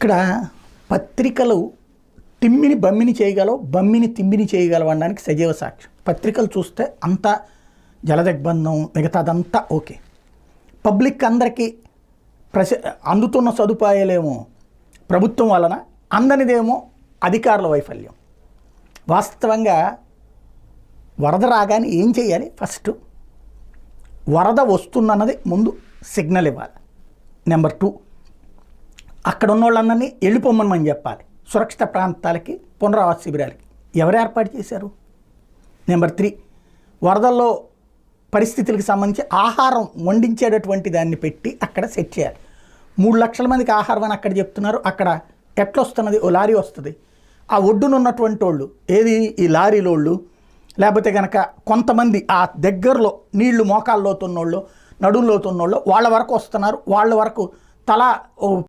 ఇక్కడ పత్రికలు తిమ్మిని బమ్మిని చేయగలవు బమ్మిని తిమ్మిని చేయగలవు అనడానికి సజీవ సాక్ష్యం. పత్రికలు చూస్తే అంతా జలదిగ్బంధం మిగతాదంతా ఓకే. పబ్లిక్ అందరికీ ప్రస అందుతున్న సదుపాయాలేమో ప్రభుత్వం వలన అందనిదేమో అధికారుల వైఫల్యం. వాస్తవంగా వరద రాగానే ఏం చేయాలి? ఫస్ట్ వరద వస్తుందన్నది ముందు సిగ్నల్ ఇవ్వాలి. Number two. అక్కడ ఉన్న వాళ్ళందరినీ వెళ్ళిపోమని చెప్పాలి. సురక్షిత ప్రాంతాలకి పునరావాస శిబిరాలకి. ఎవరు ఏర్పాటు చేశారు? నెంబర్ త్రీ వరదల్లో పరిస్థితులకు సంబంధించి ఆహారం వండించేటటువంటి దాన్ని పెట్టి అక్కడ సెట్ చేయాలి. మూడు లక్షల మందికి ఆహారం అని అక్కడ చెప్తున్నారు. అక్కడ ఎట్లొస్తున్నది? ఓ లారీ వస్తుంది. ఆ ఒడ్డున ఉన్నటువంటి వాళ్ళు ఏది ఈ లారీలోళ్ళు లేకపోతే కనుక కొంతమంది ఆ దగ్గరలో నీళ్ళు మోకాల్లోతున్నోళ్ళు నడుంలోతున్నోళ్ళు వాళ్ళ వరకు వస్తున్నారు. వాళ్ళ వరకు తలా ఓ